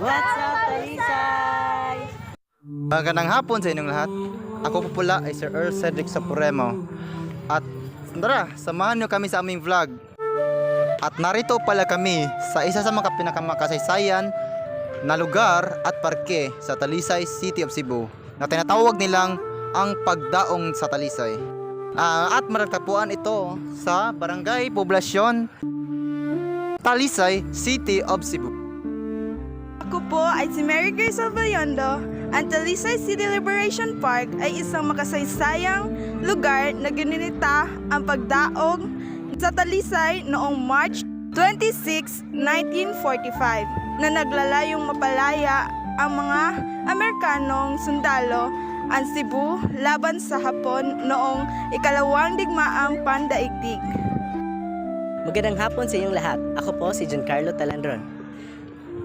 What's up, Talisay? Magandang hapon sa inyong lahat. Ako po pula ay Sir Earl Cedric Sapuremo. At tara, samahan nyo kami sa aming vlog. At narito pala kami sa isa sa mga pinakamakasaysayan na lugar at parke sa Talisay City of Cebu na tinatawag nilang ang Pagdaong sa Talisay. Ah, at maragtapuan ito sa Barangay Poblasyon Talisay City of Cebu. Ako po ay si Mary Grace Alvayondo. Ang Talisay City Liberation Park ay isang makasaysayang lugar na gininita ang pagdaog sa Talisay noong March 26, 1945 na naglalayong mapalaya ang mga Amerikanong sundalo ang Cebu laban sa Hapon noong ikalawang digmaang pandaigdig. Magandang hapon sa inyong lahat. Ako po si Giancarlo Talandron.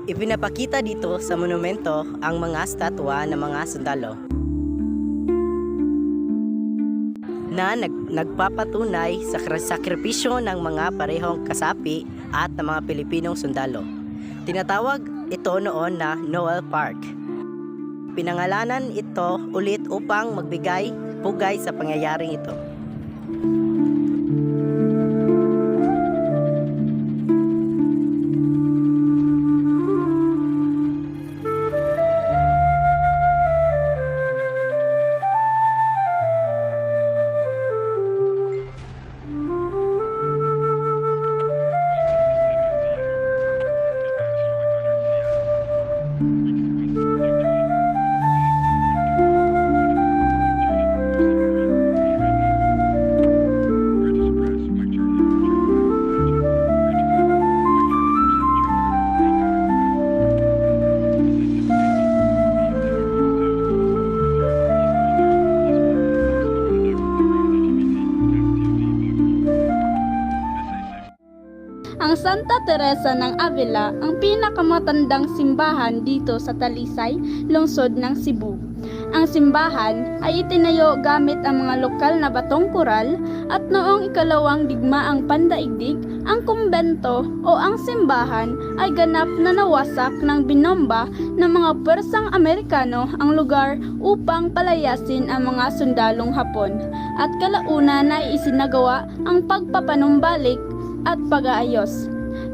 Ipinapakita dito sa monumento ang mga statwa ng mga sundalo na nag, nagpapatunay sa sakripisyo ng mga parehong kasapi at ng mga Pilipinong sundalo. Tinatawag ito noon na Noel Park. Pinangalanan ito ulit upang magbigay pugay sa pangyayaring ito. Santa Teresa ng Avila ang pinakamatandang simbahan dito sa Talisay, lungsod ng Cebu. Ang simbahan ay itinayo gamit ang mga lokal na batong koral at noong ikalawang digmaang pandaigdig, ang kumbento o ang simbahan ay ganap na nawasak ng binomba ng mga pwersang Amerikano ang lugar upang palayasin ang mga sundalong Hapon at kalauna na isinagawa ang pagpapanumbalik at pag-aayos.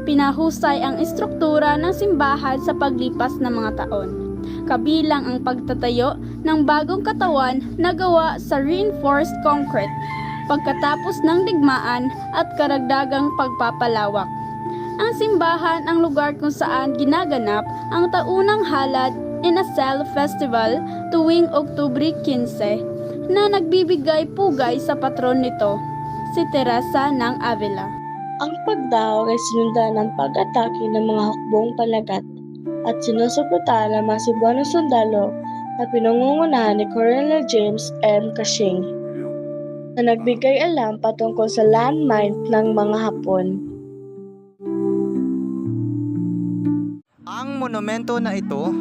Pinahusay ang istruktura ng simbahan sa paglipas ng mga taon. Kabilang ang pagtatayo ng bagong katawan na gawa sa reinforced concrete pagkatapos ng digmaan at karagdagang pagpapalawak. Ang simbahan ang lugar kung saan ginaganap ang taunang halad Inasal Festival tuwing Oktubre 15 na nagbibigay pugay sa patron nito, si Teresa ng Avila. Ang pagdaog ay sinundan ng pag-atake ng mga hukbong palagat at sinusuportahan ng mga Cebuano sundalo na pinangungunahan ni Colonel James M. Cushing na nagbigay alam patungkol sa landmine ng mga Hapon. Ang monumento na ito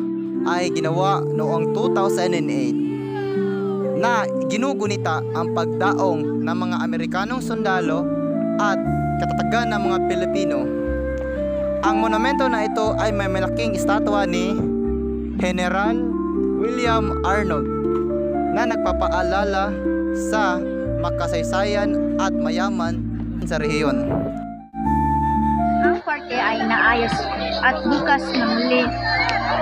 ay ginawa noong 2008 na ginugunita ang pagdaong ng mga Amerikanong sundalo at katatagan ng mga Pilipino. Ang monumento na ito ay may malaking estatwa ni General William Arnold na nagpapaalala sa makasaysayan at mayaman sa rehiyon. ang parke ay naayos at bukas na muli.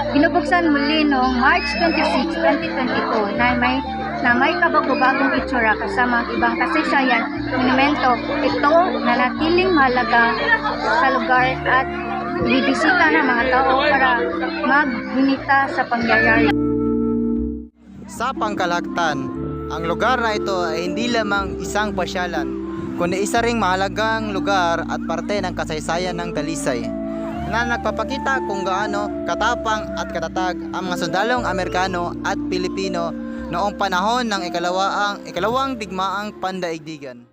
Binubuksan muli noong March 26, 2022 na may na may kabago-bagong itsura kasama ang ibang kasaysayan, monumento. Ito na natiling mahalaga sa lugar at bibisita ng mga tao para magbunita sa pangyayari. Sa pangkalahatan, ang lugar na ito ay hindi lamang isang pasyalan, kundi isa ring mahalagang lugar at parte ng kasaysayan ng Dalisay na nagpapakita kung gaano katapang at katatag ang mga sundalong Amerikano at Pilipino noong panahon ng ikalawaang, ikalawang digmaang pandaigdigan.